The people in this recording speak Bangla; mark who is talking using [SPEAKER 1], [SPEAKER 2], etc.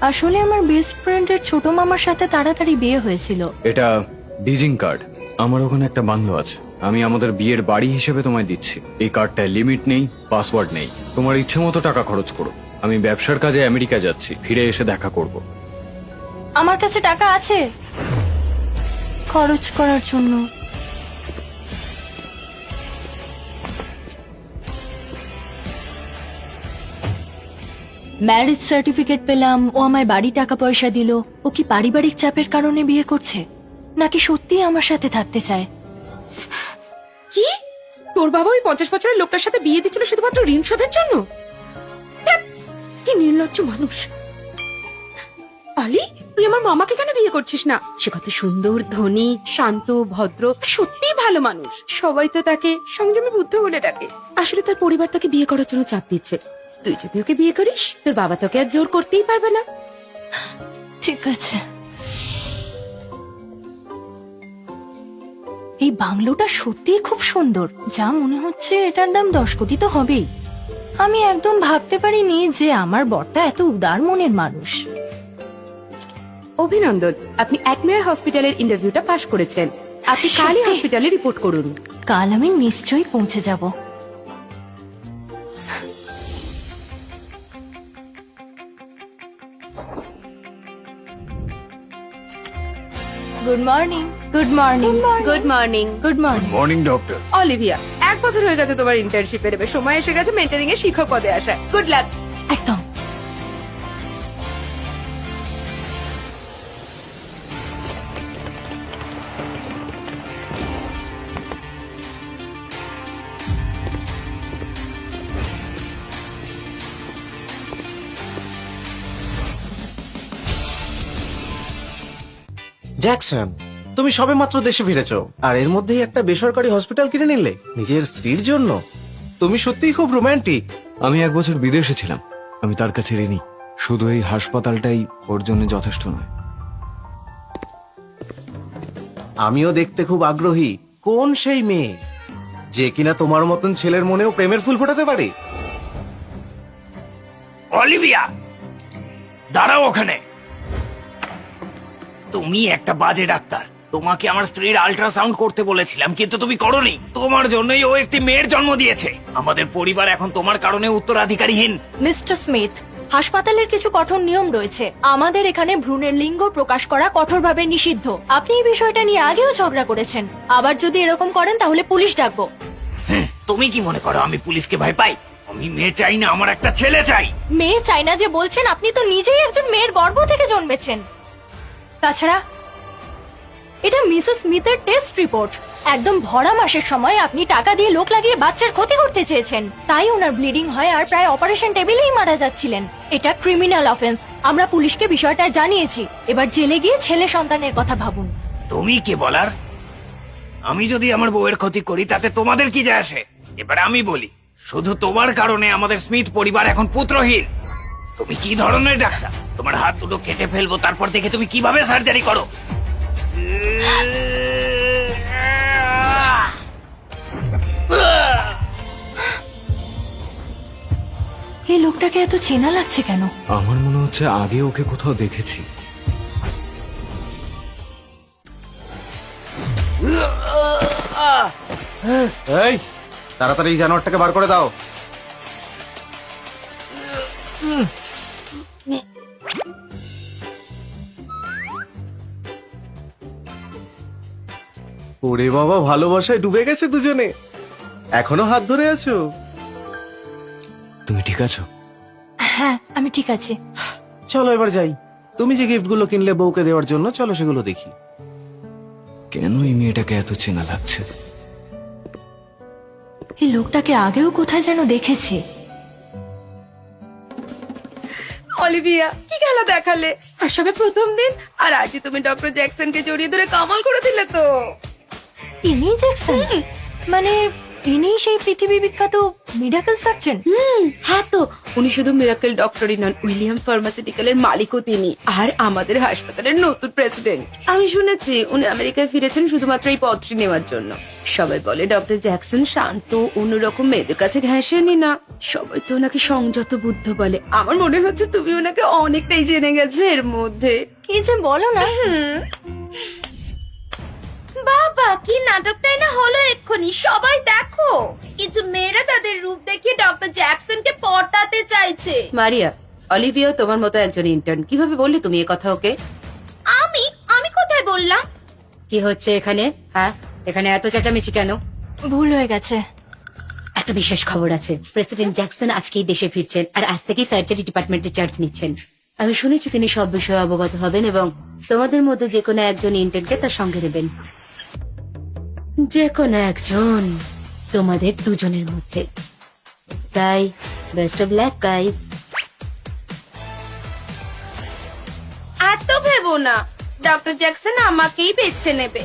[SPEAKER 1] আসলে আমার বেস্ট ফ্রেন্ডের ছোট মামার সাথে তাড়াতাড়ি বিয়ে হয়েছিল।
[SPEAKER 2] এটা ডিজিং কার্ড আমার ওখানে একটা বাংলো আছে। আমি আমাদের বিয়ের বাড়ি হিসেবে তোমায় দিচ্ছি। এই কার্ডটায় লিমিট নেই পাসওয়ার্ড নেই। তোমার ইচ্ছে মতো টাকা খরচ করো। আমি ব্যবসার কাজে আমেরিকা যাচ্ছি ফিরে এসে দেখা করব।
[SPEAKER 1] আমার কাছে টাকা আছে? খরচ করার জন্য। ম্যারেজ সার্টিফিকেট পেলাম, ও আমায় বাড়ি টাকা পয়সা দিল। ও কি পারিবারিক চাপের কারণে বিয়ে করছে? নাকি সত্যিই আমার সাথে থাকতে চায়?
[SPEAKER 3] কি? তোর বাবা ওই পঞ্চাশ বছরের লোকটার সাথে বিয়ে দিচ্ছিল শুধুমাত্র ঋণ শোধের জন্য? কি নির্লজ্জ মানুষ। আলি, তুই আমার মামাকে কেন বিয়ে করছিস না? সে কত সুন্দর, ধনী, শান্ত, ভদ্র, সত্যিই ভালো মানুষ। সবাই তো তাকে সংযমী বুদ্ধ বলে ডাকে। আসলে তার পরিবার তাকে বিয়ে করার জন্য চাপ দিচ্ছে। তুই যদি ওকে বিয়ে করিস তোর বাবা তোকে আর জোর করতেই পারবে না।
[SPEAKER 1] ঠিক আছে। এই বাংলোটা সত্যিই খুব সুন্দর। যা মনে হচ্ছে এটার দাম দশ কোটি তো হবেই। আমি একদম ভাবতে পারিনি যে আমার বরটা এত উদার মনের মানুষ।
[SPEAKER 3] অভিনন্দন আপনি একমেয়ার হসপিটালের ইন্টারভিউটা পাশ করেছেন। আপনি কালই হসপিটালে রিপোর্ট করুন।
[SPEAKER 1] কাল আমি নিশ্চয়ই পৌঁছে যাব। Good morning good morning
[SPEAKER 3] good morning
[SPEAKER 1] good morning
[SPEAKER 2] morning doctor
[SPEAKER 3] Olivia এক বছর হয়ে গেছে তোমার ইন্টার্নশিপের এবার সময় এসে গেছে মেন্টারিং এর শিক্ষক পদে আসা। গুড লাক
[SPEAKER 1] একদম।
[SPEAKER 4] জ্যাকসন তুমি সবে মাত্র দেশে ফিরেছো। আর এর মধ্যেই একটা বেসরকারি হসপিটাল কিনে নিলে নিজের স্ত্রীর জন্য। তুমি সত্যিই খুব রোমান্টিক
[SPEAKER 2] আমি এক বছর বিদেশে ছিলাম। আমি তার কাছে ঋণী। শুধু এই হাসপাতালটাই ওর জন্য যথেষ্ট নয়।
[SPEAKER 4] আমিও দেখতে খুব আগ্রহী। কোন সেই মেয়ে? যে কিনা তোমার মতন ছেলের মনেও প্রেমের ফুল ফোটাতে পারে?
[SPEAKER 5] অলিভিয়া দাঁড়াও ওখানে। তুমি একটা বাজে ডাক্তার। তোমাকে আমার স্ত্রীর আল্ট্রাসাউন্ড করতে বলেছিলাম কিন্তু তুমি করনি। তোমার জন্যই ও একটি মেয়ের জন্ম দিয়েছে। আমাদের পরিবার এখন তোমার কারণে উত্তরাধিকারীহীন।
[SPEAKER 1] মিস্টার স্মিথ হাসপাতালের কিছু কঠোর নিয়ম রয়েছে। আমাদের এখানে ভ্রূণের লিঙ্গ প্রকাশ করা কঠোরভাবে নিষিদ্ধ। আপনি এই বিষয়টা নিয়ে আগেও ঝগড়া করেছেন। আবার যদি এরকম করেন তাহলে পুলিশ ডাকবো।
[SPEAKER 5] তুমি কি মনে করো আমি পুলিশকে ভয় পাই? আমি মেয়ে চাই না আমার একটা ছেলে চাই।
[SPEAKER 1] মেয়ে চাই না যে বলছেন আপনি তো নিজেই একজন মেয়ের গর্ভ থেকে জন্মেছেন। তাছাড়া এটা মিসেস স্মিথের টেস্ট রিপোর্ট। একদম ভরা মাসের সময় আপনি টাকা দিয়ে লোক লাগিয়ে বাচ্চার ক্ষতি করতে চেয়েছেন। তাই ওনার ব্লিডিং হয় আর প্রায় অপারেশন টেবিলেই মারা যাচ্ছিলেন। এটা ক্রিমিনাল অফেন্স। আমরা পুলিশকে বিষয়টা জানিয়েছি। এবার জেলে গিয়ে ছেলে সন্তানের কথা ভাবুন।
[SPEAKER 5] তুমি কে বলার? আমি যদি আমার বউয়ের ক্ষতি করি, তাতে তোমাদের কি যায় আসে? এবার আমি বলি, শুধু তোমার কারণে আমাদের স্মিথ পরিবার এখন পুত্রহীন। তুমি কি ধরনের ডাক্তার? তোমার হাত দুটো কেটে ফেলব তারপর দেখে তুমি কীভাবে সার্জারি করো?
[SPEAKER 1] এই লোকটাকে এত চেনা লাগছে কেন?
[SPEAKER 2] আমার মনে হচ্ছে আগে ওকে কোথাও দেখেছি।
[SPEAKER 4] এই তাড়াতাড়ি এই জানোয়ারটাকে বার করে দাও। ওরে বাবা ভালোবাসায় ডুবে গেছে দুজনে। এখনও হাত ধরে আছো?
[SPEAKER 2] তুমি ঠিক আছো?
[SPEAKER 1] হ্যাঁ আমি ঠিক আছি।
[SPEAKER 4] চলো এবার যাই। তুমি যে গিফটগুলো কিনলে বউকে দেওয়ার জন্য চলো সেগুলো দেখি।
[SPEAKER 2] কেন এই মেয়েটাকে এত চেনা লাগছে?
[SPEAKER 1] এই লোকটাকে আগেও কোথায় যেন দেখেছি।
[SPEAKER 3] অলিভিয়া কি খেলা দেখালে? আর সবে প্রথম দিন আর আজই তুমি ডক্টর জ্যাকসনকে জড়িয়ে ধরে কামাল করে দিলে তো।
[SPEAKER 1] ইনি জ্যাকসন? মানে ইনিই সেই পৃথিবী বিখ্যাত মিরাকেল সার্জন?
[SPEAKER 6] হুম হ্যাঁ তো। উনি শুধু মিরাকেল ডক্টরই নন উইলিয়াম ফার্মাসিউটিক্যালের মালিকও তিনি আর আমাদের হাসপাতালের নতুন প্রেসিডেন্ট। আমি শুনেছি উনি আমেরিকায় ফিরেছেন শুধুমাত্র এই পত্রটি নেওয়ার জন্য। সবাই বলে ডক্টর জ্যাকসন শান্ত অন্যরকম মেয়েদের কাছে ঘেঁষেনি না। সবাই তো ওনাকে সংযত বুদ্ধ বলে। আমার মনে হচ্ছে তুমি ওনাকে অনেকটাই জেনে গেছো এর মধ্যে।
[SPEAKER 1] কি যে বলো না।
[SPEAKER 3] নাটকটাই না হলো এক্ষুনি সবাই দেখো। কিছু মেয়েরা তাদের রূপ দেখিয়ে ডক্টর জ্যাকসনকে পটাতে চাইছে।
[SPEAKER 6] মারিয়া অলিভিয়াও তোমার মতো একজন ইন্টার্ন কীভাবে বললি তুমি এ কথা ওকে?
[SPEAKER 3] আমি? আমি কোথায় বললাম?
[SPEAKER 6] কি হচ্ছে এখানে? হ্যাঁ? এখানে এত চেঁচামেচি কেন?
[SPEAKER 1] ভুল হয়ে গেছে।
[SPEAKER 6] একটা বিশেষ খবর আছে। প্রেসিডেন্ট জ্যাকসন আজকেই দেশে ফিরছেন আর আজ থেকেই সার্জারি ডিপার্টমেন্টে চার্জ নিচ্ছেন। আমি শুনেছি তিনি সব বিষয়ে অবগত হবেন এবং তোমাদের মধ্যে যে কোনো একজন ইন্টার্নকে তার সঙ্গে নেবেন। যেকোনো একজন তোমাদের দুজনের মধ্যে। তাই বেস্ট অফ ল্যাক গাইজ
[SPEAKER 3] এত ভেবো না। ডক্টর জ্যাকসন আমাকেই বেছে নেবে।